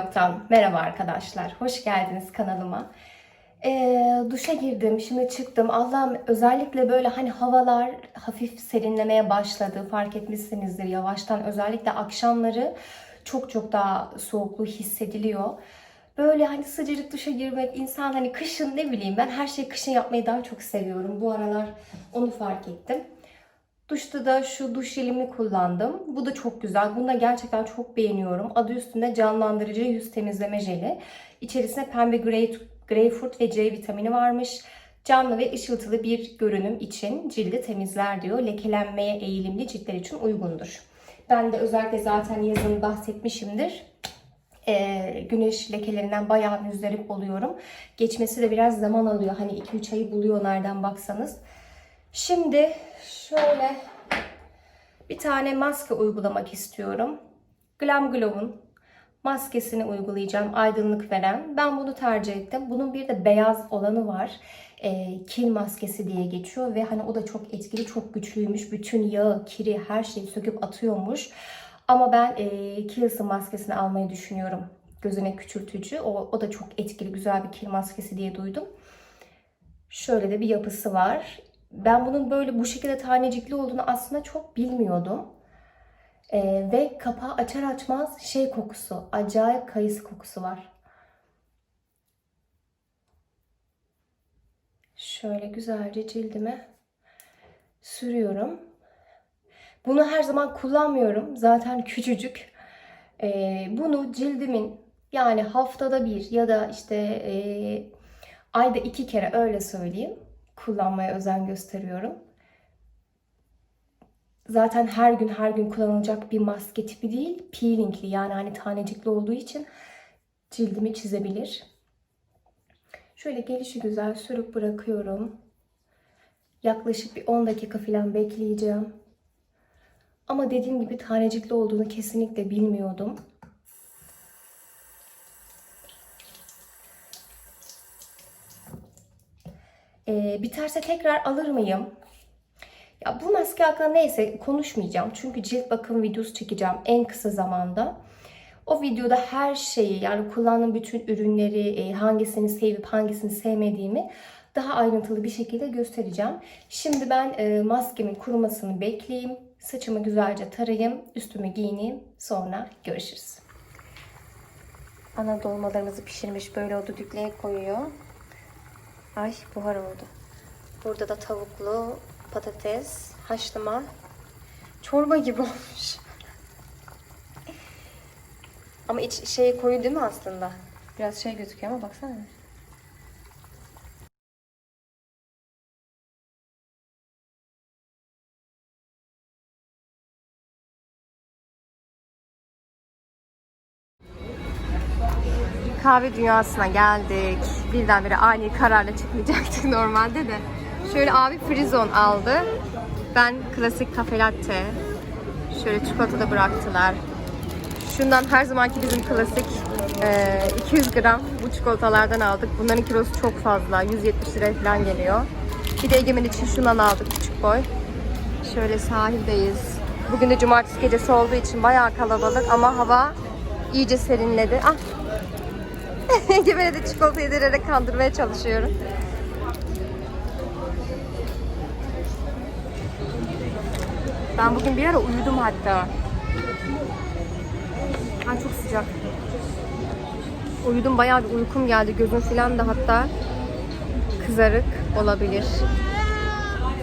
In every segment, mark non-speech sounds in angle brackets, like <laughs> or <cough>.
Mutfaktan merhaba arkadaşlar. Hoş geldiniz kanalıma. Ee, duşa girdim, şimdi çıktım. Allah'ım özellikle böyle hani havalar hafif serinlemeye başladı. Fark etmişsinizdir yavaştan. Özellikle akşamları çok çok daha soğukluğu hissediliyor. Böyle hani sıcacık duşa girmek, insan hani kışın ne bileyim ben her şeyi kışın yapmayı daha çok seviyorum. Bu aralar onu fark ettim. Duşta da şu duş jelimi kullandım. Bu da çok güzel. Bunu da gerçekten çok beğeniyorum. Adı üstünde canlandırıcı yüz temizleme jeli. İçerisinde pembe grey, greyfurt ve C vitamini varmış. Canlı ve ışıltılı bir görünüm için cildi temizler diyor. Lekelenmeye eğilimli ciltler için uygundur. Ben de özellikle zaten yazın bahsetmişimdir. Ee, güneş lekelerinden bayağı müzdarip oluyorum. Geçmesi de biraz zaman alıyor. Hani 2-3 ayı buluyor nereden baksanız. Şimdi şöyle bir tane maske uygulamak istiyorum. Glam Glow'un maskesini uygulayacağım. Aydınlık veren. Ben bunu tercih ettim. Bunun bir de beyaz olanı var. E, kil maskesi diye geçiyor ve hani o da çok etkili, çok güçlüymüş. Bütün yağı, kiri, her şeyi söküp atıyormuş. Ama ben e, kil ısı maskesini almayı düşünüyorum. Gözüne küçültücü. O, o da çok etkili, güzel bir kil maskesi diye duydum. Şöyle de bir yapısı var. Ben bunun böyle bu şekilde tanecikli olduğunu aslında çok bilmiyordum. Ee, ve kapağı açar açmaz şey kokusu, acayip kayısı kokusu var. Şöyle güzelce cildime sürüyorum. Bunu her zaman kullanmıyorum. Zaten küçücük. Ee, bunu cildimin yani haftada bir ya da işte e, ayda iki kere öyle söyleyeyim kullanmaya özen gösteriyorum. Zaten her gün her gün kullanılacak bir maske tipi değil. Peelingli yani hani tanecikli olduğu için cildimi çizebilir. Şöyle gelişi güzel sürüp bırakıyorum. Yaklaşık bir 10 dakika falan bekleyeceğim. Ama dediğim gibi tanecikli olduğunu kesinlikle bilmiyordum. Ee, biterse tekrar alır mıyım? Ya bu maske hakkında neyse konuşmayacağım. Çünkü cilt bakım videosu çekeceğim en kısa zamanda. O videoda her şeyi yani kullandığım bütün ürünleri, e, hangisini sevip hangisini sevmediğimi daha ayrıntılı bir şekilde göstereceğim. Şimdi ben e, maskemin kurumasını bekleyeyim. Saçımı güzelce tarayayım, üstümü giyineyim. Sonra görüşürüz. Ana dolmalarımızı pişirmiş böyle o düdüklüğe koyuyor. Ay buhar oldu. Burada da tavuklu patates, haşlama. Çorba gibi <laughs> olmuş. Ama iç şey koyu değil mi aslında? Biraz şey gözüküyor ama baksana. Kahve dünyasına geldik. Birdenbire ani kararla çıkmayacaktık <laughs> normalde de. Şöyle abi frizon aldı. Ben klasik kafe latte. Şöyle çikolata da bıraktılar. Şundan her zamanki bizim klasik e, 200 gram bu çikolatalardan aldık. Bunların kilosu çok fazla. 170 lira falan geliyor. Bir de Egemen için şundan aldık küçük boy. Şöyle sahildeyiz. Bugün de cumartesi gecesi olduğu için bayağı kalabalık ama hava iyice serinledi. Ah <laughs> Egemen'e de çikolata yedirerek kandırmaya çalışıyorum. Ben bugün bir ara uyudum hatta. Ay çok sıcak. Uyudum bayağı bir uykum geldi. Gözüm falan da hatta kızarık olabilir.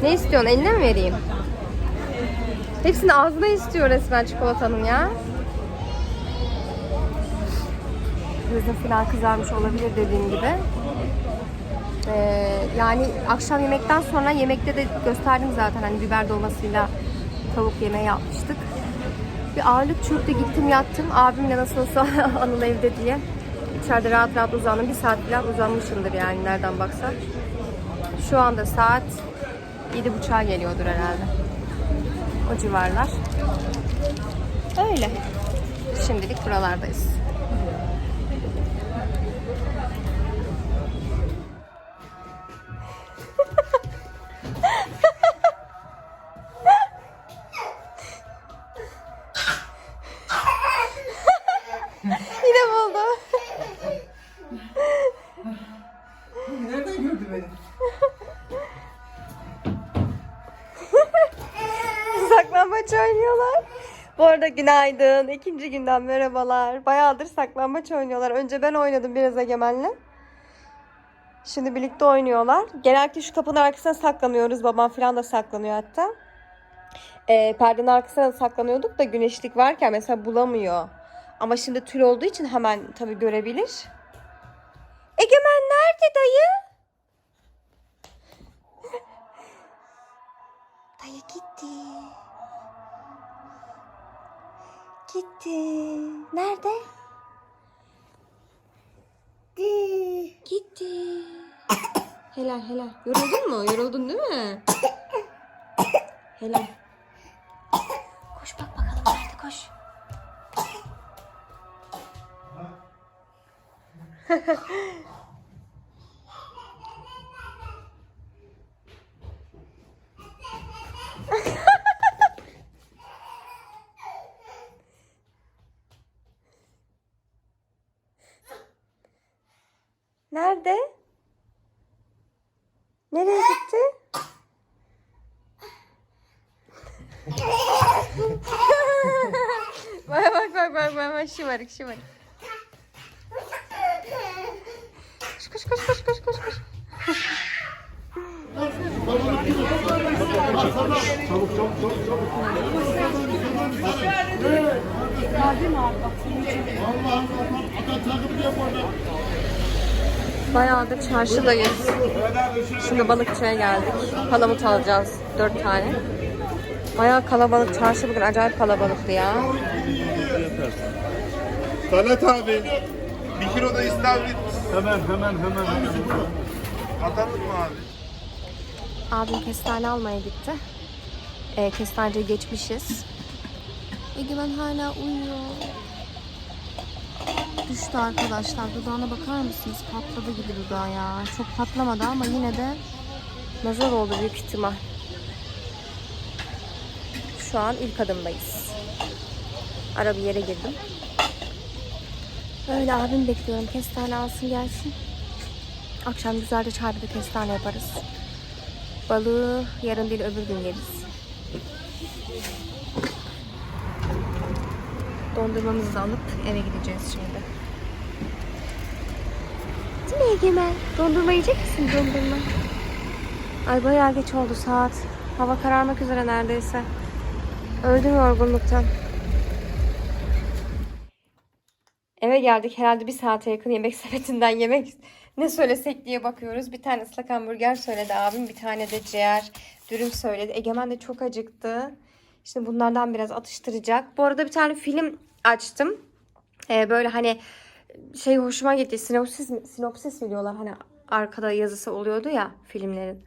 Ne istiyorsun? Eline mi vereyim? Hepsini ağzına istiyor resmen çikolatanın ya. Gözüm falan kızarmış olabilir dediğim gibi. Ee, yani akşam yemekten sonra yemekte de gösterdim zaten hani biber dolmasıyla tavuk yemeği yapmıştık. Bir ağırlık çöktü gittim yattım. Abimle nasıl olsa <laughs> Anıl evde diye. İçeride rahat rahat uzandım. Bir saat falan uzanmışımdır yani nereden baksan. Şu anda saat 7.30'a geliyordur herhalde. O civarlar. Öyle. Şimdilik buralardayız. Bu arada günaydın. İkinci günden merhabalar. Bayağıdır saklambaç oynuyorlar. Önce ben oynadım biraz Egemen'le. Şimdi birlikte oynuyorlar. Genellikle şu kapının arkasına saklanıyoruz. Babam falan da saklanıyor hatta. Ee, perdenin arkasına da saklanıyorduk da güneşlik varken mesela bulamıyor. Ama şimdi tül olduğu için hemen tabii görebilir. Egemen nerede dayı? <laughs> Dayı gitti. Gitti. Nerede? Gitti. Gitti. <coughs> helal helal. Yoruldun mu? Yoruldun değil mi? helal. Koş bak bakalım nerede koş. <laughs> Nerede? Nereye gitti? bak bak bak bak bak bak şımarık şımarık. Koş koş koş koş koş koş koş. Bayağıdır çarşıdayız. Şimdi balıkçıya geldik. Palamut alacağız. Dört tane. Bayağı kalabalık. Çarşı bugün acayip kalabalıktı ya. Talat abi. Bir kilo da istavrit. Hemen hemen hemen hemen. Atalım mı abi? Abim kestane almaya gitti. Ee, kestaneceyi geçmişiz. Egemen hala uyuyor. Düştü arkadaşlar. Dudağına bakar mısınız? Patladı gibi dudağı ya. Çok patlamadı ama yine de nazar oldu büyük ihtimal. Şu an ilk adımdayız. Ara bir yere girdim. Öyle abim bekliyorum. Kestane alsın gelsin. Akşam güzelce çarpıda kestane yaparız. Balığı yarın değil öbür gün yeriz. Dondurmamızı da alıp eve gideceğiz şimdi. Değil mi Egemen? Dondurma yiyecek misin dondurma? Ay bayağı geç oldu saat. Hava kararmak üzere neredeyse. Öldüm yorgunluktan. Eve geldik herhalde bir saate yakın yemek <laughs> sepetinden yemek ne söylesek diye bakıyoruz. Bir tane ıslak hamburger söyledi abim. Bir tane de ciğer dürüm söyledi. Egemen de çok acıktı. Şimdi bunlardan biraz atıştıracak. Bu arada bir tane film açtım. Ee, böyle hani şey hoşuma gitti. Sinopsis, sinopsis mi? Hani arkada yazısı oluyordu ya filmlerin.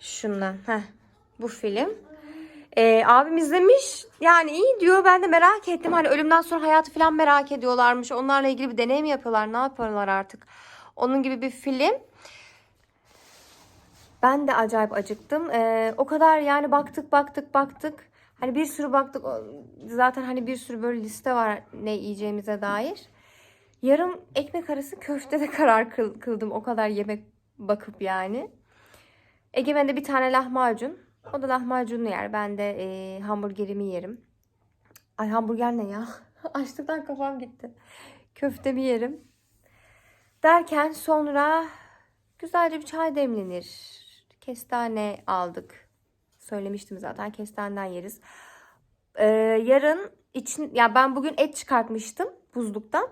Şundan. Heh, bu film. Ee, abim izlemiş. Yani iyi diyor. Ben de merak ettim. Hani ölümden sonra hayatı falan merak ediyorlarmış. Onlarla ilgili bir deney mi yapıyorlar? Ne yapıyorlar artık? Onun gibi bir film. Ben de acayip acıktım. Ee, o kadar yani baktık baktık baktık. Hani bir sürü baktık. Zaten hani bir sürü böyle liste var ne yiyeceğimize dair. Yarım ekmek arası köfte de <laughs> karar kıl- kıldım. O kadar yemek bakıp yani. Egemen de bir tane lahmacun. O da lahmacunlu yer. Ben de e, hamburgerimi yerim. Ay hamburger ne ya? <laughs> Açlıktan kafam gitti. Köftemi yerim. Derken sonra güzelce bir çay demlenir. Kestane aldık. Söylemiştim zaten kestaneden yeriz. Ee, yarın için ya ben bugün et çıkartmıştım buzluktan.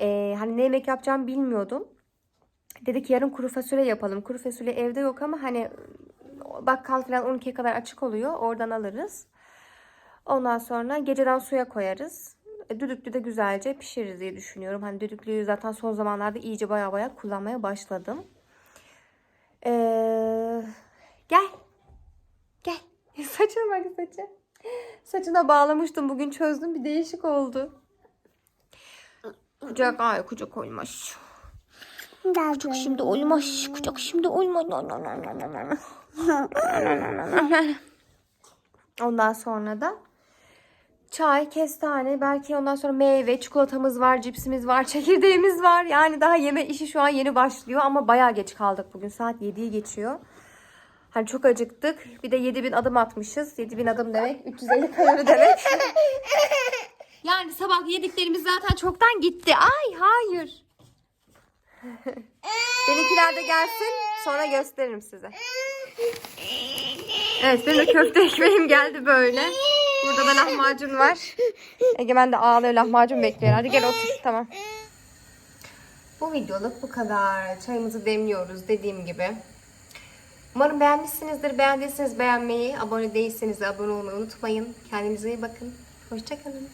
Ee, hani ne yemek yapacağımı bilmiyordum. Dedik yarın kuru fasulye yapalım. Kuru fasulye evde yok ama hani bakkal falan 12'ye kadar açık oluyor. Oradan alırız. Ondan sonra geceden suya koyarız. E, Düdüklü de güzelce pişiririz diye düşünüyorum. Hani düdüklüyü zaten son zamanlarda iyice baya baya kullanmaya başladım. Ee, gel. <laughs> Saçına bak saçı. Saçına bağlamıştım. Bugün çözdüm. Bir değişik oldu. Kucak ay kucak olmuş. Kucak şimdi olmuş. Kucak şimdi olmuş. Ondan sonra da çay, kestane, belki ondan sonra meyve, çikolatamız var, cipsimiz var, çekirdeğimiz var. Yani daha yeme işi şu an yeni başlıyor ama bayağı geç kaldık bugün. Saat 7'yi geçiyor. Hani çok acıktık. Bir de 7000 adım atmışız. 7000 adım demek 350 kalori demek. <laughs> yani sabah yediklerimiz zaten çoktan gitti. Ay hayır. <laughs> Benimkiler de gelsin. Sonra gösteririm size. Evet benim de köfte <laughs> ekmeğim geldi böyle. Burada da lahmacun var. Egemen de ağlıyor lahmacun bekliyor. Hadi gel otur tamam. Bu videoluk bu kadar. Çayımızı demliyoruz dediğim gibi. Umarım beğenmişsinizdir. Beğendiyseniz beğenmeyi, abone değilseniz de abone olmayı unutmayın. Kendinize iyi bakın. Hoşçakalın.